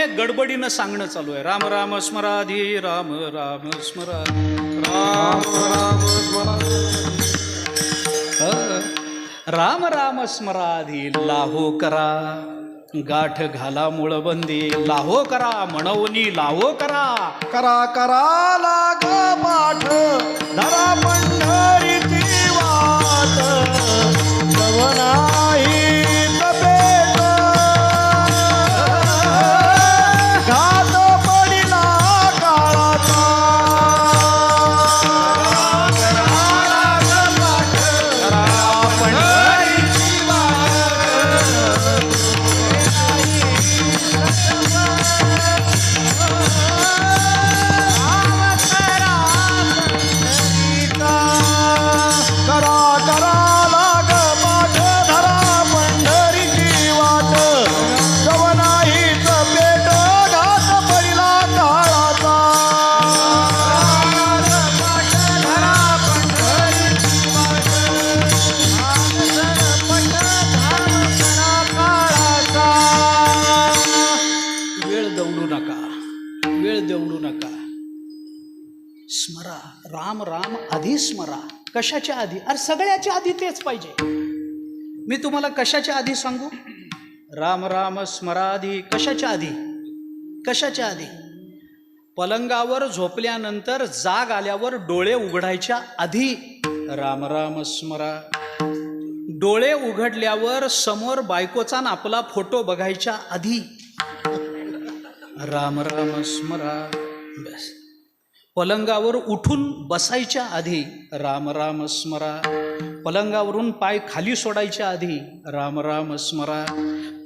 अनेक गडबडीनं सांगणं चालू आहे. राम राम स्मराधी राम राम स्मराधी राम राम स्मराधी राम राम स्मराधी लाहो करा. गाठ घाला मुळबंदी. लाहो करा म्हणवनी लाहो करा. करा करा लाग पाठ. धरा पंढरीची वाट. जवना दवडू नका. वेळ दवडू नका. स्मरा. राम राम आधी स्मरा. कशाच्या आधी? अरे सगळ्याच्या आधी तेच पाहिजे. मी तुम्हाला कशाच्या आधी सांगू? राम राम स्मराधी. कशाच्या आधी? कशाच्या आधी? पलंगावर झोपल्यानंतर जाग आल्यावर डोळे उघडायच्या आधी. राम राम स्मरा. डोळे उघडल्यावर समोर बायकोचा आपला फोटो बघायच्या आधी. राम राम स्मरा बस. पलंगावर उठून बसायच्या आधी राम राम स्मरा. पलंगावरून पाय खाली सोडायच्या आधी राम राम स्मरा.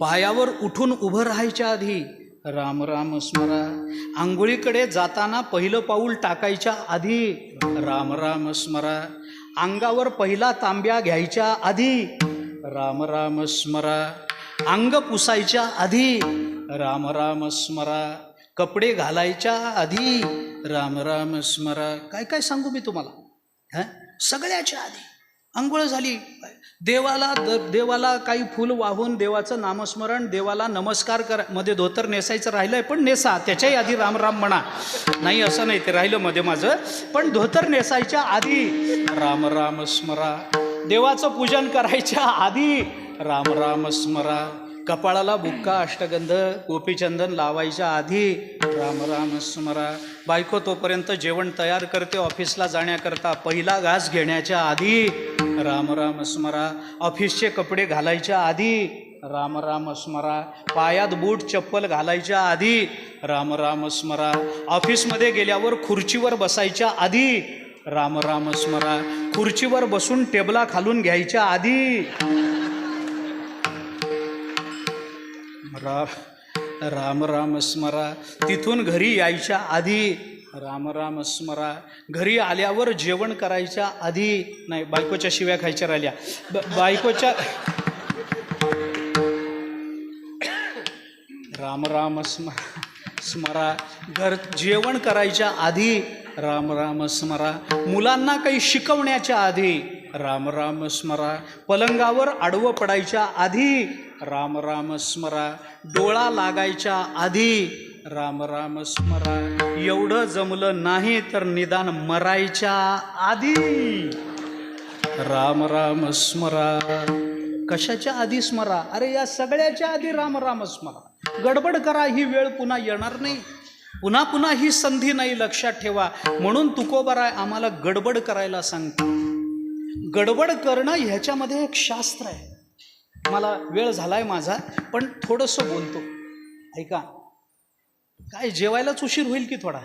पायावर उठून उभं राहायच्या आधी राम राम स्मरा. आंघोळीकडे जाताना पहिलं पाऊल टाकायच्या आधी राम राम स्मरा. अंगावर पहिला तांब्या घ्यायच्या आधी राम राम स्मरा. अंग पुसायच्या आधी राम राम स्मरा कपडे घालायच्या आधी राम राम स्मरा. काय काय सांगू मी तुम्हाला? सगळ्याच्या आधी. आंघोळ झाली. देवाला द देवाला काही फूल वाहून देवाचं नामस्मरण देवाला नमस्कार कर. मध्ये धोतर नेसायचं राहिलं आहे पण नेसा. त्याच्याही आधी राम राम म्हणा. नाही असं नाही ते राहिलं मध्ये माझं. पण धोतर नेसायच्या आधी राम राम स्मरा. देवाचं पूजन करायच्या आधी राम राम स्मरा. कपाळाला बुक्का अष्टगंध गोपीचंदन लावायच्या आधी राम राम स्मरा. बायको तोपर्यंत जेवण तयार करते ऑफिसला जाण्याकरता पहिला घास घेण्याच्या आधी राम राम स्मरा. ऑफिसचे कपडे घालायच्या आधी राम राम स्मरा. पायात बूट चप्पल घालायच्या आधी राम राम स्मरा. ऑफिसमध्ये गेल्यावर खुर्चीवर बसायच्या आधी राम राम स्मरा. खुर्चीवर बसून टेबला खालून घ्यायच्या आधी रा राम राम स्मरा. तिथून घरी यायच्या आधी राम राम स्मरा. घरी आल्यावर जेवण करायच्या आधी नाही बायकोच्या शिव्या खायच्या राहिल्या. बायकोच्या राम राम स्मरा स्मरा. घर जेवण करायच्या आधी राम राम स्मरा. मुलांना काही शिकवण्याच्या आधी राम राम स्मरा. पलंगावर आडवं पडायच्या आधी राम राम स्मरा. डोळा लागायच्या आधी राम राम स्मरा. एवढं जमलं नाही तर निदान मरायच्या आधी. राम राम स्मरा. कशाच्या आधी स्मरा? अरे या सगळ्याच्या आधी राम राम स्मरा. गडबड करा ही वेळ पुन्हा येणार नाही. पुन्हा पुन्हा ही संधी नाही लक्षात ठेवा. म्हणून तुकोबराय आम्हाला गडबड करायला सांगतो गडबड करणं ह्याच्यामध्ये एक शास्त्र आहे. मला वेळ झालाय माझा पण थोडंसं बोलतो. ऐका. काय जेवायलाच उशीर होईल की थोडा?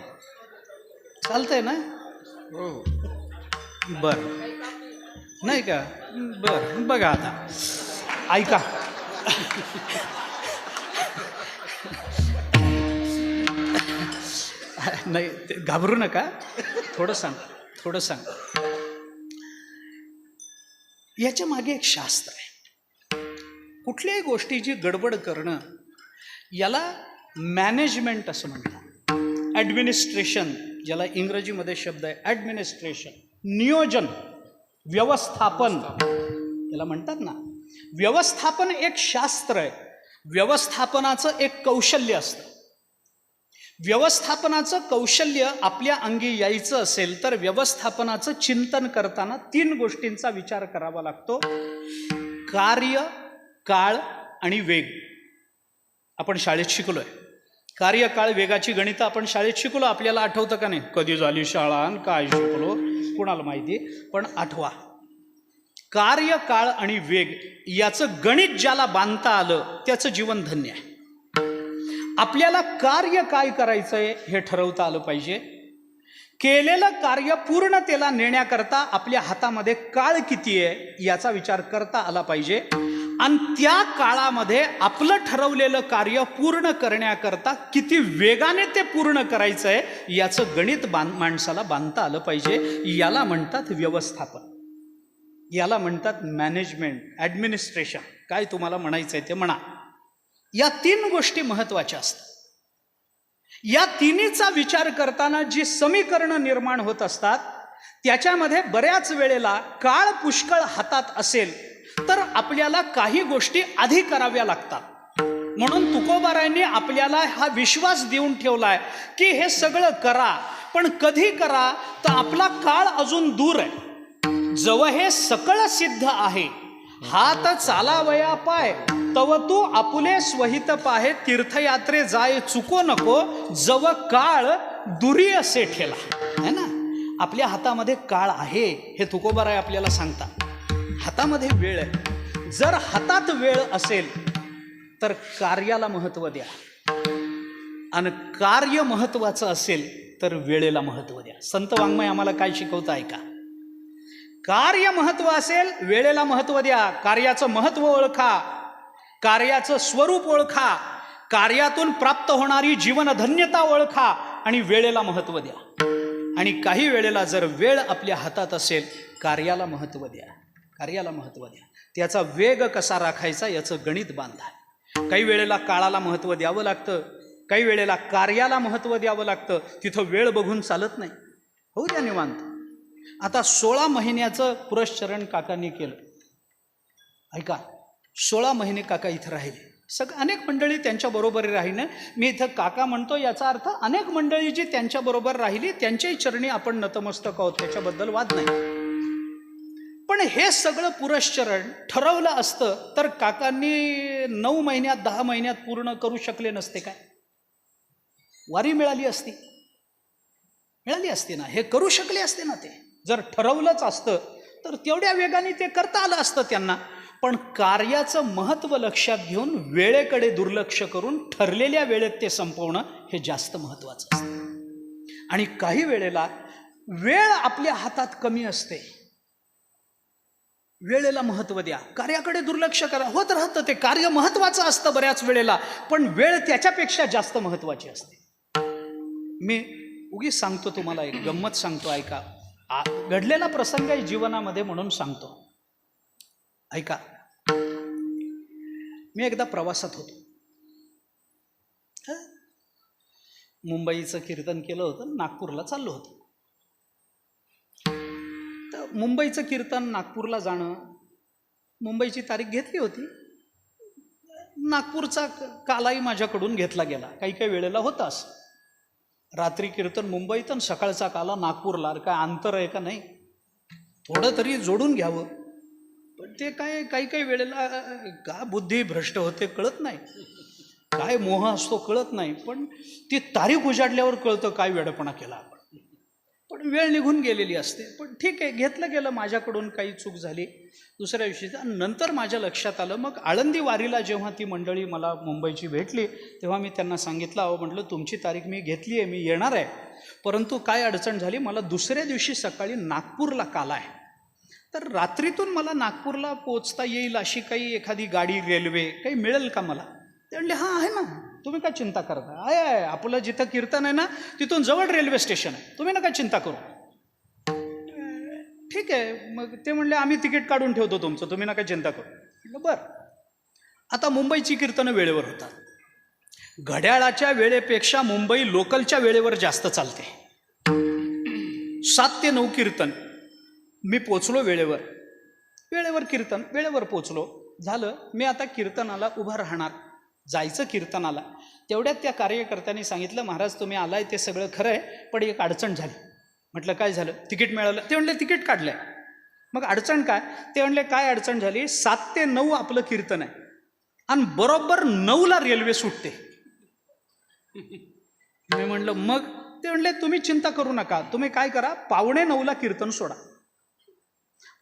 चालतंय ना? बर. नाही का? बर बघा आता. ऐका. नाही ते घाबरू नका. थोडं सांग थोडं सांग. याच्या मागे एक शास्त्र आहे. कुठल्याही गोष्टीची गडबड करणं याला मॅनेजमेंट असं म्हणतात. ॲडमिनिस्ट्रेशन ज्याला इंग्रजीमध्ये शब्द आहे ॲडमिनिस्ट्रेशन नियोजन व्यवस्थापन. याला म्हणतात ना. व्यवस्थापन एक शास्त्र आहे. व्यवस्थापनाचं एक कौशल्य असतं. व्यवस्थापनाचं कौशल्य आपल्या अंगी यायचं असेल तर व्यवस्थापनाचं चिंतन करताना तीन गोष्टींचा विचार करावा लागतो. कार्य काळ आणि वेग. आपण शाळेत शिकलोय. आहे कार्यकाळ वेगाची गणितं आपण शाळेत शिकलो आपल्याला आठवतं का नाही? कधी झाली शाळा आणि काय शिकलो? कुणाला माहिती? पण आठवा. कार्यकाळ आणि वेग याचं गणित ज्याला बांधता आलं त्याचं जीवन धन्य आहे. आपल्याला कार्य काय करायचंय हे ठरवता आलं पाहिजे. केलेलं कार्य पूर्णतेला नेण्याकरता आपल्या हातामध्ये काळ किती आहे याचा विचार करता आला पाहिजे. आणि त्या काळामध्ये आपलं ठरवलेलं कार्य पूर्ण करण्याकरता किती वेगाने ते पूर्ण करायचं आहे याचं गणित बांध माणसाला बांधता आलं पाहिजे. याला म्हणतात व्यवस्थापन. याला म्हणतात मॅनेजमेंट ॲडमिनिस्ट्रेशन काय तुम्हाला म्हणायचं आहे ते म्हणा. या तीन गोष्टी महत्त्वाच्या असतात. या तिन्हीचा विचार करताना जी समीकरणं निर्माण होत असतात त्याच्यामध्ये बऱ्याच वेळेला काळ पुष्कळ हातात असेल तर आपल्याला काही गोष्टी आधी कराव्या लागतात. म्हणून तुकोबारायांनी आपल्याला हा विश्वास देऊन ठेवलाय की हे सगळं करा पण कधी करा तर आपला काळ अजून दूर आहे. जव हे सकळ सिद्ध आहे. हात चालावया पाय तव तू आपुले स्वहित पाहे तीर्थयात्रे जाय चुको नको जव काळ दुरी असे ठेला. है ना? आपल्या हातामध्ये काळ आहे हे तुकोबाराय आपल्याला सांगतात. हातामध्ये वेळ आहे. जर हातात वेळ असेल तर कार्याला महत्त्व द्या. आणि कार्य महत्त्वाचं असेल तर वेळेला महत्त्व द्या. संत वाङ्मय आम्हाला काय शिकवतं ऐका कार्य महत्त्व असेल वेळेला महत्त्व द्या. कार्याचं महत्त्व ओळखा. कार्याचं स्वरूप ओळखा. कार्यातून प्राप्त होणारी जीवनधन्यता ओळखा आणि वेळेला महत्त्व द्या. आणि काही वेळेला जर वेळ आपल्या हातात असेल कार्याला महत्त्व द्या. कार्याला महत्त्व द्या. त्याचा वेग कसा राखायचा याचं गणित बांधा. काही वेळेला काळाला महत्त्व द्यावं लागतं काही वेळेला कार्याला महत्त्व द्यावं लागतं तिथं वेळ बघून चालत नाही. हो द्या निवांत. आता सोळा महिन्याचं पुरश्चरण काकांनी केलं. ऐका सोळा महिने काका इथं राहिले. सग अनेक मंडळी त्यांच्याबरोबर राहिलं. मी इथं काका म्हणतो याचा अर्थ अनेक मंडळी जी त्यांच्याबरोबर राहिली त्यांच्याही चरणी आपण नतमस्तक आहोत त्याच्याबद्दल वाद नाही. पण हे सगळं पुरश्चरण ठरवलं असतं तर काकांनी नऊ महिन्यात दहा महिन्यात पूर्ण करू शकले नसते काय? वारी मिळाली असती. मिळाली असते ना? हे करू शकले असते ना ते? जर ठरवलंच असतं तर तेवढ्या वेगाने ते करता आलं असतं त्यांना. पण कार्याचं महत्त्व लक्षात घेऊन वेळेकडे दुर्लक्ष करून ठरलेल्या वेळेत ते संपवणं हे जास्त महत्त्वाचं असतं. आणि काही वेळेला वेळ आपल्या हातात कमी असते. वेळेला महत्त्व द्या. कार्याकडे दुर्लक्ष करा. होत राहतं ते. कार्य महत्त्वाचं असतं बऱ्याच वेळेला पण वेळ त्याच्यापेक्षा जास्त महत्त्वाची असते. मी उगीच सांगतो तुम्हाला एक गंमत सांगतो ऐका. घडलेला प्रसंग आहे जीवनामध्ये म्हणून सांगतो. ऐका. मी एकदा प्रवासात होतो. मुंबईचं कीर्तन केलं होतं नागपूरला चाललो होतो. तर मुंबईचं कीर्तन नागपूरला जाणं मुंबईची तारीख घेतली होती. नागपूरचा कालाही माझ्याकडून घेतला गेला. काही काही वेळेला होता असं. रात्री कीर्तन मुंबईत आणि सकाळचा काला नागपूरला. काय अंतर आहे का नाही? थोडं तरी जोडून घ्यावं. पण ते काय काही काही वेळेला का बुद्धी भ्रष्ट होते कळत नाही. काय मोह असतो कळत नाही. पण ती तारीख उजाडल्यावर कळतं काय वेडपणा केला. पण वेळ निघून गेलेली असते. पण ठीक आहे घेतलं गेलं माझ्याकडून काही चूक झाली. दुसऱ्या दिवशी नंतर माझ्या लक्षात आलं मग आळंदी वारीला जेव्हा ती मंडळी मला मुंबईची भेटली तेव्हा मी त्यांना सांगितलं अहो म्हटलं तुमची तारीख मी घेतली आहे मी येणार आहे. परंतु काय अडचण झाली मला दुसऱ्या दिवशी सकाळी नागपूरला काला आहे. तर रात्रीतून मला नागपूरला पोचता येईल अशी काही एखादी गाडी रेल्वे काही मिळेल का मला? ते म्हणले हां आहे ना. तुम्ही काय चिंता करता आय आय आपलं जिथं कीर्तन आहे ना तिथून जवळ रेल्वे स्टेशन आहे. तुम्ही नका चिंता करू. ठीक आहे मग ते म्हणले आम्ही तिकीट काढून ठेवतो तुमचं तुम्ही नका चिंता करू. म्हटलं बरं. आता मुंबईची कीर्तनं वेळेवर होतात. घड्याळाच्या वेळेपेक्षा मुंबई लोकलच्या वेळेवर जास्त चालते. सात ते नऊ कीर्तन. मी पोचलो वेळेवर. वेळेवर कीर्तन वेळेवर पोचलो. झालं मी आता कीर्तनाला उभं राहणार. जायचं कीर्तनाला. तेवढ्यात त्या कार्यकर्त्यांनी सांगितलं महाराज तुम्ही आलाय ते सगळं खरं आहे पण एक अडचण झाली. म्हटलं काय झालं? तिकीट मिळालं. ते म्हणले तिकीट काढलंय. मग अडचण काय? ते म्हणले काय अडचण झाली? सात ते नऊ आपलं कीर्तन आहे. आणि बरोबर नऊला रेल्वे सुटते. मी म्हणलं मग? ते म्हणले तुम्ही चिंता करू नका. तुम्ही काय करा? पावणे नऊला कीर्तन सोडा.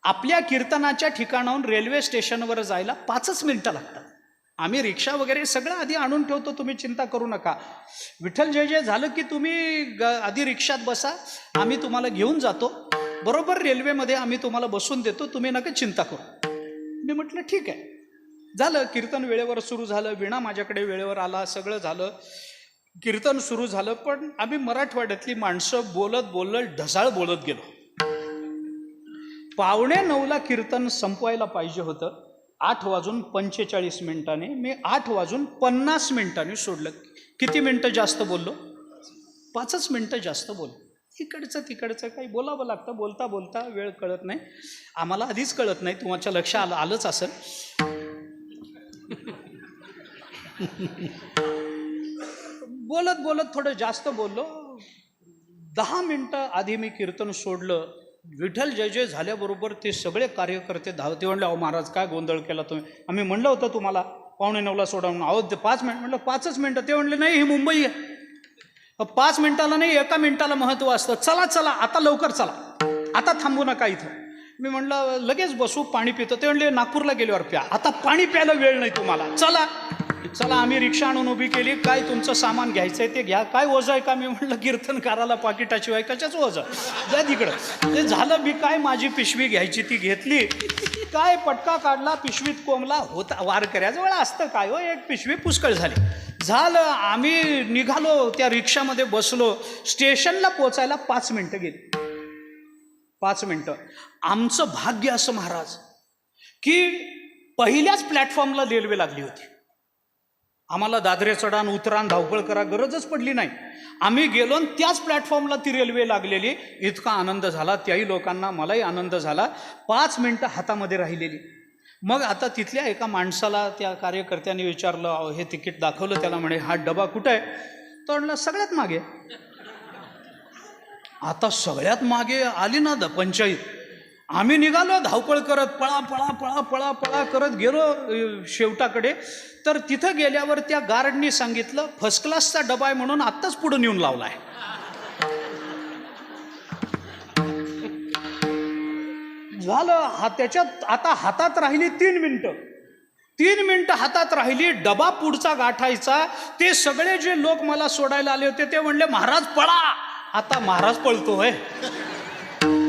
आपल्या कीर्तनाच्या ठिकाणाहून रेल्वे स्टेशनवर जायला पाचच मिनिटं लागतात. आम्ही रिक्षा वगैरे सगळं आधी आणून ठेवतो तुम्ही चिंता करू नका. विठ्ठल जय जय झालं की तुम्ही ग आधी रिक्षात बसा आम्ही तुम्हाला घेऊन जातो. बरोबर रेल्वेमध्ये आम्ही तुम्हाला बसून देतो तुम्ही नका चिंता करू. मी म्हटलं ठीक आहे. झालं कीर्तन वेळेवर सुरू झालं विणा माझ्याकडे वेळेवर आला सगळं झालं. कीर्तन सुरू झालं पण आम्ही मराठवाड्यातली माणसं बोलत बोलत ढसाळ बोलत गेलो. पावणे नऊला कीर्तन संपवायला पाहिजे होतं. आठ वाजून पंचेचाळीस मिनिटाने मी आठ वाजून पन्नास मिनिटांनी सोडलं. किती मिनटं जास्त बोललो? पाचच मिनटं जास्त बोललो इकडचं तिकडचं काही बोलावं लागतं बोलता बोलता वेळ कळत नाही. आम्हाला आधीच कळत नाही तुमच्या लक्ष आलं आलंच असेल. बोलत बोलत थोडं जास्त बोललो. दहा मिनटं आधी मी कीर्तन सोडलं. विठ्ठल जय जय झाल्याबरोबर ते सगळे कार्यकर्ते धावते म्हणले अहो महाराज काय गोंधळ केला तुम्ही? आम्ही म्हणलं होतं तुम्हाला पावणे नऊला सोडा म्हणून. अहो ते पाच मिनिट म्हणलं पाचच मिनटं. ते म्हणले नाही ही मुंबई आहे. पाच मिनिटाला नाही एका मिनिटाला महत्त्व असतं. चला चला आता लवकर चला. आता थांबू नका इथं. मी म्हणलं लगेच बसू पाणी पितो. ते म्हणले नागपूरला गेल्यावर प्या. आता पाणी प्यायला वेळ नाही तुम्हाला. चला. चला आम्ही रिक्षा आणून उभी केली. काय तुमचं सामान घ्यायचं आहे ते घ्या. काय ओझं आहे का? मी म्हटलं कीर्तनकाराला पाकिटाशिवाय कशाच ओझं? जा तिकडं. ते झालं मी काय माझी पिशवी घ्यायची ती घेतली. काय पटका काढला पिशवीत कोंबला होता वार वेळा असतं काय हो? एक पिशवी पुष्कळ झाली. झालं आम्ही निघालो त्या रिक्षामध्ये बसलो. स्टेशनला पोचायला पाच मिनटं गेली. पाच मिनटं. आमचं भाग्य असं महाराज की पहिल्याच प्लॅटफॉर्मला रेल्वे लागली होती. आम्हाला दादरे चढान उतरान धावपळ करा गरजच पडली नाही. आम्ही गेलो आणि त्याच प्लॅटफॉर्मला ती रेल्वे लागलेली. इतका आनंद झाला त्याही लोकांना मलाही आनंद झाला. पाच मिनटं हातामध्ये राहिलेली. मग आता तिथल्या एका माणसाला त्या कार्यकर्त्याने विचारलं "अहो, हे तिकीट दाखवलं त्याला म्हणे हा डबा कुठं आहे? तो म्हणला सगळ्यात मागे. आता सगळ्यात मागे आली ना द पंचायत. आम्ही निघालो धावपळ करत पळा पळा पळा पळा पळा करत गेलो शेवटाकडे. तर तिथं गेल्यावर त्या गार्डनी सांगितलं फर्स्ट क्लासचा डबा आहे म्हणून आत्ताच पुढं नेऊन लावलाय. झालं हा त्याच्यात आता हातात राहिली तीन मिनटं. तीन मिनटं हातात राहिली डबा पुढचा गाठायचा. ते सगळे जे लोक मला सोडायला आले होते ते म्हणले महाराज पळा. आता महाराज पळतोय.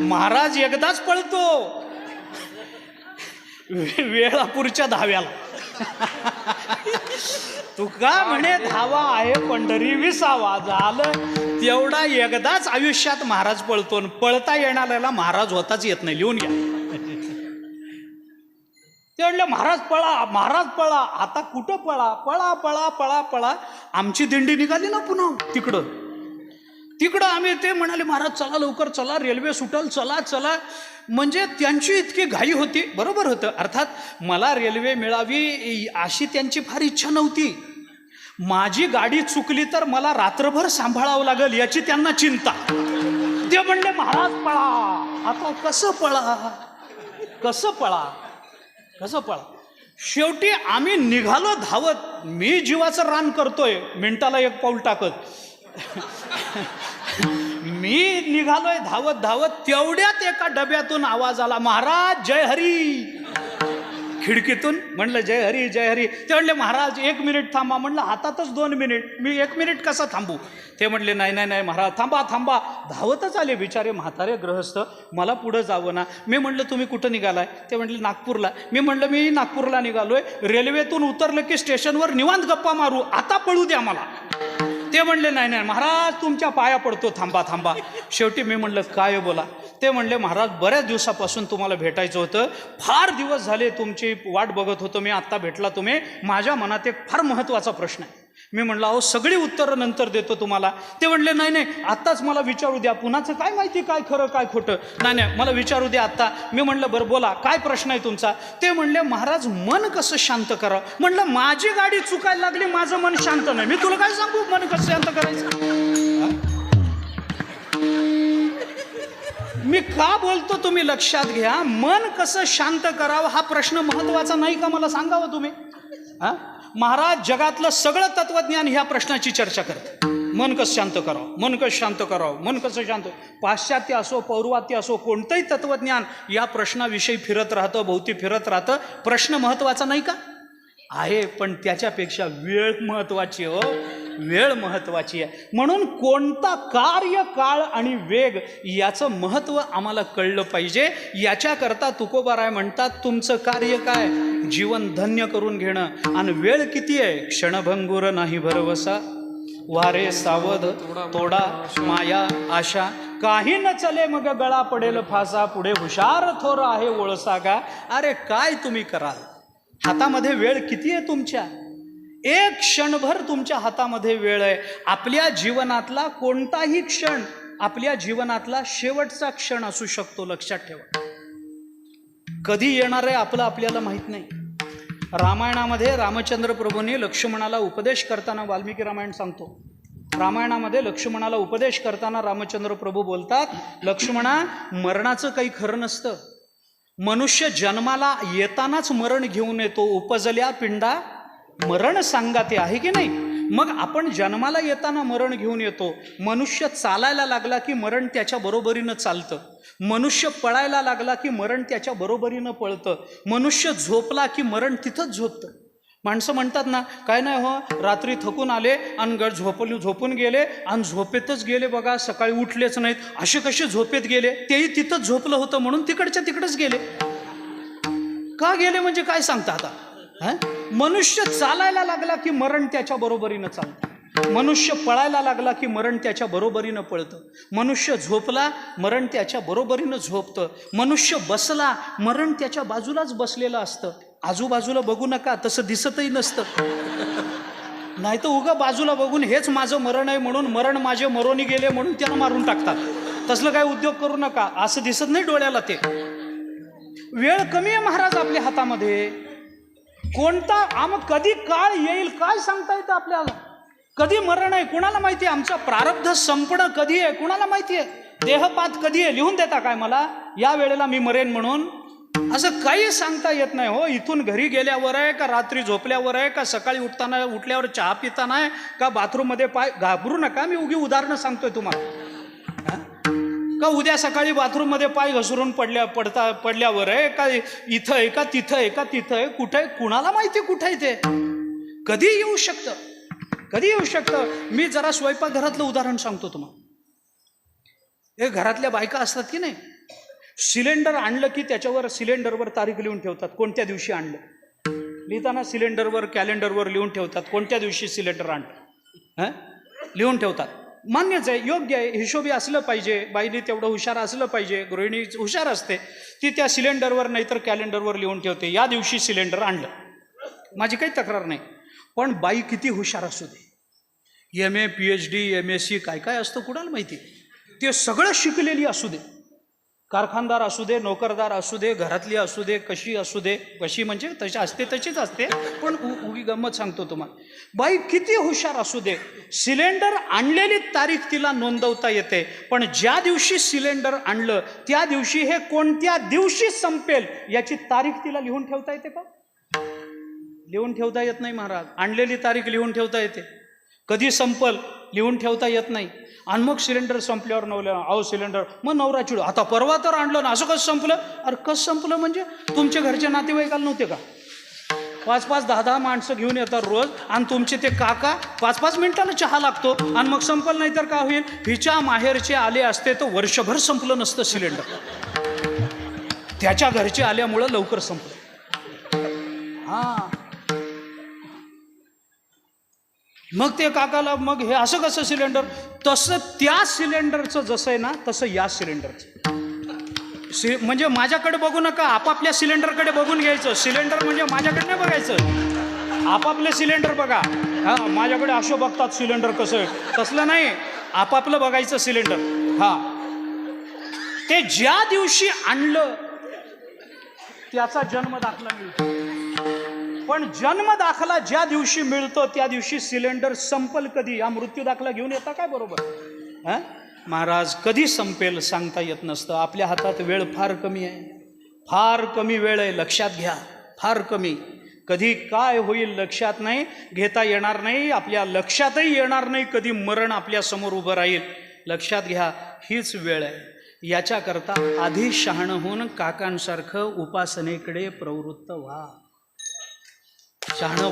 महाराज एकदाच पळतो. वेळापूरच्या धाव्याला. तुका म्हणे धावा आहे पंढरी विसावा झालं. तेवढा एकदाच आयुष्यात महाराज पळतो आणि पळता येणाऱ्याला महाराज होताच येत नाही. लिहून घ्या. ते म्हणलं महाराज पळा महाराज पळा. आता कुठं पळा? पळा पळा पळा पळा. आमची दिंडी निघाली ना पुन्हा? तिकडं. तिकडं आम्ही ते म्हणाले महाराज चला लवकर चला रेल्वे सुटल चला चला. म्हणजे त्यांची इतकी घाई होती. बरोबर होतं. अर्थात मला रेल्वे मिळावी अशी त्यांची फार इच्छा नव्हती. माझी गाडी चुकली तर मला रात्रभर सांभाळावं लागेल याची त्यांना चिंता. ते म्हणले महाराज पळा. आता कसं पळा? कसं पळा? कसं पळा? शेवटी आम्ही निघालो धावत. मी जीवाचं रान करतोय. मिनिटाला एक पाऊल टाकत. मी निघालोय धावत धावत तेवढ्यात एका डब्यातून आवाज आला महाराज जय हरी. खिडकीतून म्हणलं जय हरी जय हरी. ते म्हणले महाराज एक मिनिट थांबा. म्हणलं हातातच दोन मिनिट मी एक मिनिट कसं थांबू? ते म्हणले नाही नाही नाही महाराज थांबा थांबा. धावतच आले बिचारे म्हातारे ग्रहस्थ मला पुढं जावं ना. मी म्हणलं तुम्ही कुठं निघालाय? ते म्हणले नागपूरला. मी म्हणलं मी नागपूरला निघालोय. रेल्वेतून उतरलं की स्टेशनवर निवांत गप्पा मारू आता पळू द्या मला. ते म्हणले नाही नाही महाराज तुमच्या पाया पडतो थांबा थांबा. शेवटी मी म्हणलं काय हो बोला? ते म्हणले महाराज बऱ्याच दिवसापासून तुम्हाला भेटायचं होतं. फार दिवस झाले तुमची वाट बघत होतो मी आत्ता भेटला तुम्ही. माझ्या मनात एक फार महत्त्वाचा प्रश्न आहे. मी म्हणलं अहो सगळी उत्तरं नंतर देतो तुम्हाला. ते म्हणले नाही नाही आत्ताच मला विचारू द्या. पुन्हाचं काय माहिती काय खरं काय खोटं? नाही नाही मला विचारू द्या आत्ता. मी म्हणलं बरं बोला काय प्रश्न आहे तुमचा? ते म्हणले महाराज मन कसं शांत करावं म्हणलं माझी गाडी चुकायला लागली माझं मन शांत नाही. मी तुला काय सांगू मन कसं शांत करायचं? मी का बोलतो तुम्ही लक्षात घ्या मन कसं शांत करावं हा प्रश्न महत्त्वाचा नाही का मला सांगावं तुम्ही? हा? महाराज जगातलं सगळं तत्वज्ञान ह्या प्रश्नाची चर्चा करत. मन कसं शांत करावं? मन कसं शांत करावं? मन कसं शांत? पाश्चात्य असो पौर्वात्य असो कोणतंही तत्वज्ञान या प्रश्नाविषयी फिरत राहतं भोवती फिरत राहतं. प्रश्न महत्त्वाचा नाही का? आहे पण त्याच्यापेक्षा वेळ महत्वाची हो. वेळ महत्वाची आहे. म्हणून कोणता कार्य काळ आणि वेग याचं महत्त्व आम्हाला कळलं पाहिजे. याच्याकरता तुकोबाराय म्हणतात तुमचं कार्य काय? जीवन धन्य करून घेणं. आणि वेळ किती आहे? क्षणभंगुर नाही भरवसा. वारे सावध तोडा माया आशा. काही न चले मग गळा पडेल फासा. पुढे हुशार थोर आहे ओळसा का अरे काय तुम्ही कराल? हातामध्ये वेळ किती आहे तुमच्या? एक क्षणभर तुमच्या हातामध्ये वेळ आहे. आपल्या जीवनातला कोणताही क्षण आपल्या जीवनातला शेवटचा क्षण असू शकतो लक्षात ठेवा. कधी येणार आहे आपलं आपल्याला माहीत नाही. रामायणामध्ये रामचंद्र प्रभूंनी लक्ष्मणाला उपदेश करताना वाल्मिकी रामायण सांगतो. रामायणामध्ये लक्ष्मणाला उपदेश करताना रामचंद्र प्रभू बोलतात लक्ष्मणा मरणाचं काही खरं नसतं. मनुष्य जन्माला येतानाच मरण घेऊन येतो. उपजल्या पिंडा मरण सांगाते आहे की नाही? मग आपण जन्माला येताना मरण घेऊन येतो. मनुष्य चालायला लागला की मरण त्याच्या बरोबरीनं चालतं. मनुष्य पळायला लागला की मरण त्याच्या बरोबरीनं पळतं. मनुष्य झोपला की मरण तिथंच झोपतं. माणसं म्हणतात ना काय नाही हो रात्री थकून आले आणि गड झोपल झोपून गेले आणि झोपेतच गेले बघा सकाळी उठलेच नाहीत. असे कसे झोपेत गेले? तेही तिथंच झोपलं होतं म्हणून तिकडच्या तिकडच गेले. का गेले म्हणजे काय सांगता आता? मनुष्य चालायला लागला की मरण त्याच्या बरोबरीनं चालतं. मनुष्य पळायला लागला की मरण त्याच्या बरोबरीनं पळतं. मनुष्य झोपला मरण त्याच्या बरोबरीनं झोपतं. मनुष्य बसला मरण त्याच्या बाजूलाच बसलेलं असतं. आजूबाजूला बघू नका तसं दिसतही नसतं. नाही तर उगा बाजूला बघून हेच माझं मरण आहे म्हणून मरण माझे मरोनी गेले म्हणून त्याला मारून टाकतात. तसलं काय उद्योग करू नका असं दिसत नाही डोळ्याला ते. वेळ कमी आहे महाराज आपल्या हातामध्ये. कोणता आम कधी काळ येईल काय सांगता येतं आपल्याला? कधी मरण आहे कुणाला माहिती आहे? आमचं प्रारब्ध संपणं कधी आहे कुणाला माहिती आहे? देहपात कधी आहे? लिहून देता काय मला? या वेळेला मी मरेन म्हणून? असं काही सांगता येत नाही हो. इथून घरी गेल्यावर आहे का रात्री झोपल्यावर आहे का सकाळी उठताना उठल्यावर चहा पिताना आहे का बाथरूममध्ये पाय घाबरू नका मी उगी उदाहरणं सांगतोय तुम्हाला. का उद्या सकाळी बाथरूममध्ये पाय घसरून पडल्या पडता पडल्यावर आहे का इथं आहे का तिथं आहे का तिथं आहे कुठं आहे? कुणाला माहिती कुठं आहे ते? कधी येऊ शकतं. कधी येऊ शकतं. मी जरा स्वयंपाकघरातलं उदाहरण सांगतो तुम्हाला. हे घरातल्या बायका असतात की नाही? सिलेंडर आणलं की त्याच्यावर सिलेंडरवर तारीख लिहून ठेवतात. कोणत्या दिवशी आणलं? लिहिताना सिलेंडरवर कॅलेंडरवर लिहून ठेवतात. कोणत्या दिवशी सिलेंडर आणलं? हां? लिहून ठेवतात. मान्यच आहे योग्य आहे हिशोबी असलं पाहिजे बाईने तेवढं हुशार असलं पाहिजे गृहिणी हुशार असते ती त्या सिलेंडरवर नाहीतर कॅलेंडरवर लिहून ठेवते. या दिवशी सिलेंडर आणलं. माझी काही तक्रार नाही. पण बाई किती हुशार असू दे. M A P H D M S C काय काय असतं कुणाला माहिती? ते सगळं शिकलेली असू दे. कारखानदार असू दे नोकरदार असू दे घरातली असू दे कशी असू दे कशी म्हणजे तशी असते तशीच असते. पण उगी गंमत सांगतो तुम्हाला. बाई किती हुशार असू दे. सिलेंडर आणलेली तारीख तिला नोंदवता येते. पण ज्या दिवशी सिलेंडर आणलं त्या दिवशी हे कोणत्या दिवशी संपेल याची तारीख तिला लिहून ठेवता येते का? लिहून ठेवता येत नाही महाराज. आणलेली तारीख लिहून ठेवता येते. कधी संपल लिहून ठेवता येत नाही. आणि मग सिलेंडर संपल्यावर नवल्या अहो सिलेंडर मग नवरा चिडू आता परवा तर आणलं ना असं कसं संपलं? अरे कसं संपलं म्हणजे? तुमच्या घरचे नातेवाईकाला नव्हते का? पाच पाच दहा दहा माणसं घेऊन येतात रोज आणि तुमचे ते काका पाच पाच मिनिटानं चहा लागतो आणि मग संपल नाही तर काय होईल? हिच्या माहेरचे आले असते तर वर्षभर संपलं नसतं सिलेंडर त्याच्या घरचे आल्यामुळं लवकर संपलं. हां. मग ते काकाला मग हे असं कसं सिलेंडर तसं त्या सिलेंडरचं जसं आहे ना तसं या सिलेंडरचं सि म्हणजे माझ्याकडे बघू नका आपापल्या सिलेंडरकडे बघून घ्यायचं. सिलेंडर म्हणजे माझ्याकडे नाही बघायचं. आपापले सिलेंडर बघा. हा माझ्याकडे अशो बघतात सिलेंडर कसं. आहे तसलं नाही. आपापलं बघायचं सिलेंडर हा. ते ज्या दिवशी आणलं त्याचा जन्म दाखला मिळतो. पण जन्म दाखला ज्या दिवशी मिळतो त्या दिवशी सिलेंडर संपल कधी? या मृत्यू दाखला घेऊन येता काय बरोबर? हां? महाराज कधी संपेल सांगता येत नसतं. आपल्या हातात वेळ फार कमी आहे. फार कमी वेळ आहे. लक्षात घ्या. फार कमी. कधी काय होईल लक्षात नाही घेता येणार नाही. आपल्या लक्षातही येणार नाही कधी मरण आपल्यासमोर उभं राहील. लक्षात घ्या हीच वेळ आहे. याच्याकरता आधी शहाणं होऊन काकांसारखं उपासनेकडे प्रवृत्त व्हा. शहाणं